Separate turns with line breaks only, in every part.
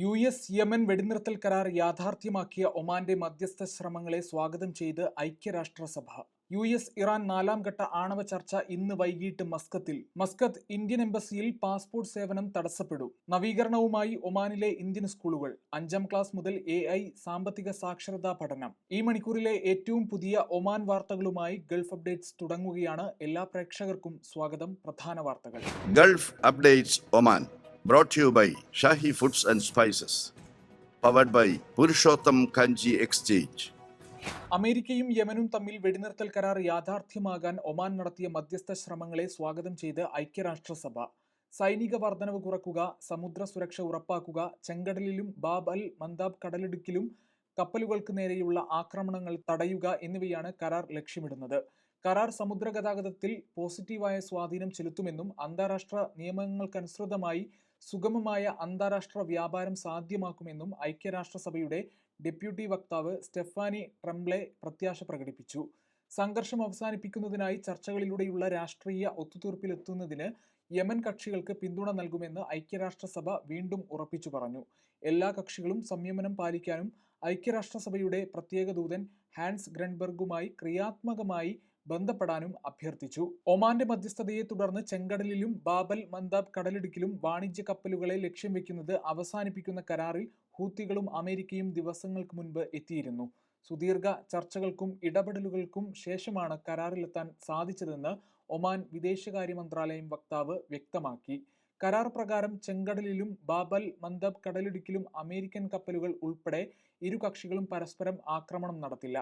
U S Yemen വെടിനിർത്തൽ കരാർ യാഥാർത്ഥ്യമാക്കിയ ഒമാന്റെ മധ്യസ്ഥ ശ്രമങ്ങളെ സ്വാഗതം ചെയ്ത് ഐക്യരാഷ്ട്രസഭ. യു എസ് ഇറാൻ നാലാം ഘട്ട ആണവ ചർച്ച ഇന്ന് വൈകിട്ട് മസ്കത്തിൽ. മസ്കത്ത് ഇന്ത്യൻ എംബസിയിൽ പാസ്പോർട്ട് സേവനം തടസ്സപ്പെടും നവീകരണവുമായി ഒമാനിലെ ഇന്ത്യൻ സ്കൂളുകൾ. അഞ്ചാം ക്ലാസ് മുതൽ എ ഐ സാമ്പത്തിക സാക്ഷരതാ പഠനം. ഈ മണിക്കൂറിലെ ഏറ്റവും പുതിയ ഒമാൻ വാർത്തകളുമായി ഗൾഫ് അപ്ഡേറ്റ്സ് തുടങ്ങുകയാണ്. എല്ലാ പ്രേക്ഷകർക്കും സ്വാഗതം. പ്രധാന വാർത്തകൾ.
Gulf updates Oman, brought to you by Shahi Foods and Spices, powered by Purushottam Kanji Exchange.
അമേരിക്കയും യമനും തമ്മിൽ വെടിനിർത്തൽ കരാർ യാഥാർത്ഥ്യമാകാൻ ഒമാൻ നടത്തിയ മധ്യസ്ഥ ശ്രമങ്ങളെ സ്വാഗതം ചെയ്ത് ഐക്യരാഷ്ട്രസഭ. സൈനിക വർധനവ് കുറക്കുക സമുദ്ര സുരക്ഷ ഉറപ്പാക്കുക ചെങ്കടലിലും ബാബ് അൽ മന്ദാബ് കടലിടുക്കിലും കപ്പലുകൾക്ക് നേരെയുള്ള ആക്രമണങ്ങൾ തടയുക എന്നിവയാണ് കരാർ ലക്ഷ്യമിടുന്നത്. കരാർ സമുദ്ര ഗതാഗതത്തിൽ പോസിറ്റീവായ സ്വാധീനം ചെലുത്തുമെന്നും അന്താരാഷ്ട്ര നിയമങ്ങൾക്കനുസൃതമായി സുഗമമായ അന്താരാഷ്ട്ര വ്യാപാരം സാധ്യമാക്കുമെന്നും ഐക്യരാഷ്ട്രസഭയുടെ ഡെപ്യൂട്ടി വക്താവ് സ്റ്റെഫാനി ട്രംപ്ലെ പ്രത്യാശ പ്രകടിപ്പിച്ചു. സംഘർഷം അവസാനിപ്പിക്കുന്നതിനായി ചർച്ചകളിലൂടെയുള്ള രാഷ്ട്രീയ ഒത്തുതീർപ്പിലെത്തുന്നതിന് യമൻ കക്ഷികൾക്ക് പിന്തുണ നൽകുമെന്ന് ഐക്യരാഷ്ട്രസഭ വീണ്ടും ഉറപ്പിച്ചു പറഞ്ഞു. എല്ലാ കക്ഷികളും സംയമനം പാലിക്കാനും ഐക്യരാഷ്ട്രസഭയുടെ പ്രത്യേക ദൂതൻ ഹാൻസ് ഗ്രൻബർഗുമായി ക്രിയാത്മകമായി ബന്ധപ്പെടാനും അഭ്യർത്ഥിച്ചു. ഒമാന്റെ മധ്യസ്ഥതയെ തുടർന്ന് ചെങ്കടലിലും ബാബൽ മന്ദാബ് കടലിടുക്കിലും വാണിജ്യ കപ്പലുകളെ ലക്ഷ്യം വെക്കുന്നത് അവസാനിപ്പിക്കുന്ന കരാറിൽ ഹൂത്തികളും അമേരിക്കയും ദിവസങ്ങൾക്ക് മുൻപ് എത്തിയിരുന്നു. സുദീർഘ ചർച്ചകൾക്കും ഇടപെടലുകൾക്കും ശേഷമാണ് കരാറിലെത്താൻ സാധിച്ചതെന്ന് ഒമാൻ വിദേശകാര്യ മന്ത്രാലയം വക്താവ് വ്യക്തമാക്കി. കരാർ പ്രകാരം ചെങ്കടലിലും ബാബൽ മന്ദബ് കടലിടുക്കിലും അമേരിക്കൻ കപ്പലുകൾ ഉൾപ്പെടെ ഇരു കക്ഷികളും പരസ്പരം ആക്രമണം നടത്തില്ല.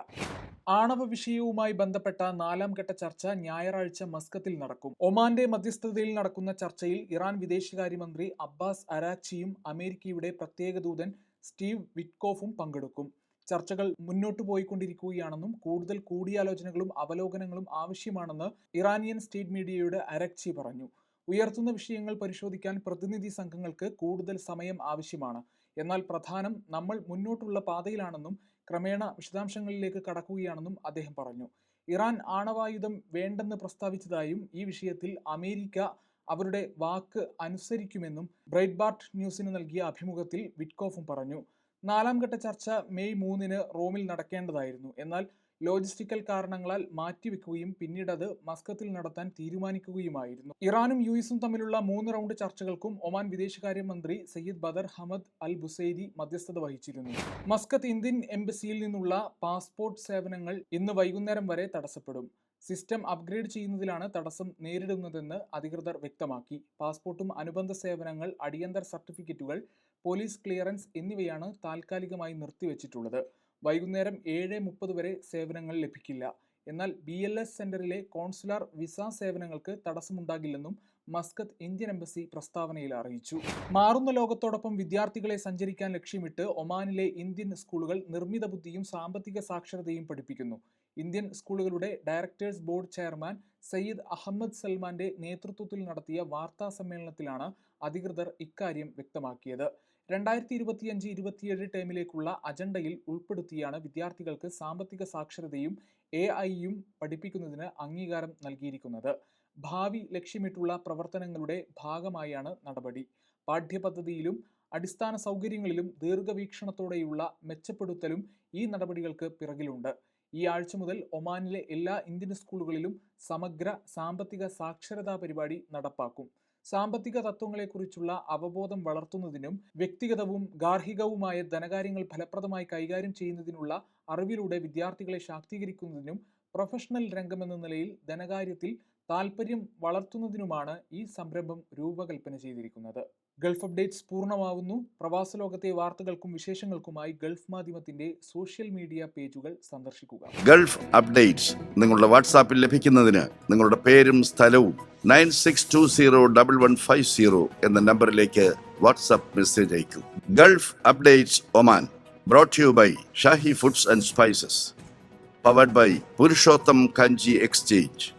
ആണവ വിഷയവുമായി ബന്ധപ്പെട്ട നാലാം ഘട്ട ചർച്ച ഞായറാഴ്ച മസ്കത്തിൽ നടക്കും. ഒമാന്റെ മധ്യസ്ഥതയിൽ നടക്കുന്ന ചർച്ചയിൽ ഇറാൻ വിദേശകാര്യമന്ത്രി അബ്ബാസ് അരാച്ചിയും അമേരിക്കയുടെ പ്രത്യേക ദൂതൻ സ്റ്റീവ് വിറ്റ്കോഫും പങ്കെടുക്കും. ചർച്ചകൾ മുന്നോട്ടു പോയിക്കൊണ്ടിരിക്കുകയാണെന്നും കൂടുതൽ കൂടിയാലോചനകളും അവലോകനങ്ങളും ആവശ്യമാണെന്ന് ഇറാനിയൻ സ്റ്റേറ്റ് മീഡിയയുടെ അരക്ചി പറഞ്ഞു. ഉയർത്തുന്ന വിഷയങ്ങൾ പരിശോധിക്കാൻ പ്രതിനിധി സംഘങ്ങൾക്ക് കൂടുതൽ സമയം ആവശ്യമാണ്. എന്നാൽ പ്രധാനം നമ്മൾ മുന്നോട്ടുള്ള പാതയിലാണെന്നും ക്രമേണ വിശദാംശങ്ങളിലേക്ക് കടക്കുകയാണെന്നും അദ്ദേഹം പറഞ്ഞു. ഇറാൻ ആണവായുധം വേണ്ടെന്ന് പ്രസ്താവിച്ചതായും ഈ വിഷയത്തിൽ അമേരിക്ക അവരുടെ വാക്ക് അനുസരിക്കുമെന്നും ബ്രൈറ്റ്ബാർട്ട് ന്യൂസിന് നൽകിയ അഭിമുഖത്തിൽ വിറ്റ്കോഫും പറഞ്ഞു. നാലാം ഘട്ട ചർച്ച മെയ് മൂന്നിന് റോമിൽ നടക്കേണ്ടതായിരുന്നു. എന്നാൽ ലോജിസ്റ്റിക്കൽ കാരണങ്ങളാൽ മാറ്റിവെക്കുകയും പിന്നീട് അത് മസ്കത്തിൽ നടത്താൻ തീരുമാനിക്കുകയുമായിരുന്നു. ഇറാനും യു എസും തമ്മിലുള്ള മൂന്ന് റൗണ്ട് ചർച്ചകൾക്കും ഒമാൻ വിദേശകാര്യമന്ത്രി Sayyid Badr Hamad Al Busaidi മധ്യസ്ഥത വഹിച്ചിരുന്നു. മസ്കത്ത് ഇന്ത്യൻ എംബസിയിൽ നിന്നുള്ള പാസ്പോർട്ട് സേവനങ്ങൾ ഇന്ന് വൈകുന്നേരം വരെ തടസ്സപ്പെടും. സിസ്റ്റം അപ്ഗ്രേഡ് ചെയ്യുന്നതിലാണ് തടസ്സം നേരിടുന്നതെന്ന് അധികൃതർ വ്യക്തമാക്കി. പാസ്പോർട്ടും അനുബന്ധ സേവനങ്ങൾ അടിയന്തര സർട്ടിഫിക്കറ്റുകൾ പോലീസ് ക്ലിയറൻസ് എന്നിവയാണ് താൽക്കാലികമായി നിർത്തിവെച്ചിട്ടുള്ളത്. വൈകുന്നേരം ഏഴ് മുപ്പത് വരെ സേവനങ്ങൾ ലഭിക്കില്ല. എന്നാൽ ബി എൽ എസ് സെന്ററിലെ കോൺസുലാർ വിസ സേവനങ്ങൾക്ക് തടസ്സമുണ്ടാകില്ലെന്നും മസ്കത്ത് ഇന്ത്യൻ എംബസി പ്രസ്താവനയിൽ അറിയിച്ചു. മാറുന്ന ലോകത്തോടൊപ്പം വിദ്യാർത്ഥികളെ സഞ്ചരിക്കാൻ ലക്ഷ്യമിട്ട് ഒമാനിലെ ഇന്ത്യൻ സ്കൂളുകൾ നിർമ്മിത ബുദ്ധിയും സാമ്പത്തിക സാക്ഷരതയും പഠിപ്പിക്കുന്നു. ഇന്ത്യൻ സ്കൂളുകളുടെ directors board chairman Syed Ahmed സൽമാന്റെ നേതൃത്വത്തിൽ നടത്തിയ വാർത്താ സമ്മേളനത്തിലാണ് അധികൃതർ ഇക്കാര്യം വ്യക്തമാക്കിയത്. രണ്ടായിരത്തി ഇരുപത്തിയഞ്ച് ഇരുപത്തിയേഴ് ടേമിലേക്കുള്ള അജണ്ടയിൽ ഉൾപ്പെടുത്തിയാണ് വിദ്യാർത്ഥികൾക്ക് സാമ്പത്തിക സാക്ഷരതയും എ ഐയും പഠിപ്പിക്കുന്നതിന് അംഗീകാരം നൽകിയിരിക്കുന്നത്. ഭാവി ലക്ഷ്യമിട്ടുള്ള പ്രവർത്തനങ്ങളുടെ ഭാഗമായാണ് നടപടി. പാഠ്യപദ്ധതിയിലും അടിസ്ഥാന സൗകര്യങ്ങളിലും ദീർഘവീക്ഷണത്തോടെയുള്ള മെച്ചപ്പെടുത്തലും ഈ നടപടികൾക്ക് പിറകിലുണ്ട്. ഈ ആഴ്ച മുതൽ ഒമാനിലെ എല്ലാ ഇന്ത്യൻ സ്കൂളുകളിലും സമഗ്ര സാമ്പത്തിക സാക്ഷരതാ പരിപാടി നടപ്പാക്കും. സാമ്പത്തിക തത്വങ്ങളെക്കുറിച്ചുള്ള അവബോധം വളർത്തുന്നതിനും വ്യക്തിഗതവും ഗാർഹികവുമായ ധനകാര്യങ്ങൾ ഫലപ്രദമായി കൈകാര്യം ചെയ്യുന്നതിനുള്ള അറിവിലൂടെ വിദ്യാർത്ഥികളെ ശാക്തീകരിക്കുന്നതിനും പ്രൊഫഷണൽ രംഗമെന്ന നിലയിൽ ധനകാര്യത്തിൽ താൽപ്പര്യം വളർത്തുന്നതിനുമാണ് ഈ സംരംഭം രൂപകൽപ്പന ചെയ്തിരിക്കുന്നത്. ഗൾഫ് അപ്ഡേറ്റ്സ് പൂർണമാവുന്നു. പ്രവാസ ലോകത്തെ വാർത്തകൾക്കും വിശേഷങ്ങൾക്കുമായി ഗൾഫ് മാധ്യമത്തിന്റെ സോഷ്യൽ മീഡിയ പേജുകൾ സന്ദർശിക്കുക.
ഗൾഫ് അപ്ഡേറ്റ്സ് നിങ്ങളുടെ വാട്സാപ്പിൽ ലഭിക്കുന്നതിന് നിങ്ങളുടെ പേരും സ്ഥലവും nine six two zero double one five zero എന്ന നമ്പറിലേക്ക് WhatsApp message അയക്കൂ. Gulf updates Oman brought you by Shahi foods and spices powered by Purushottam Kanji exchange.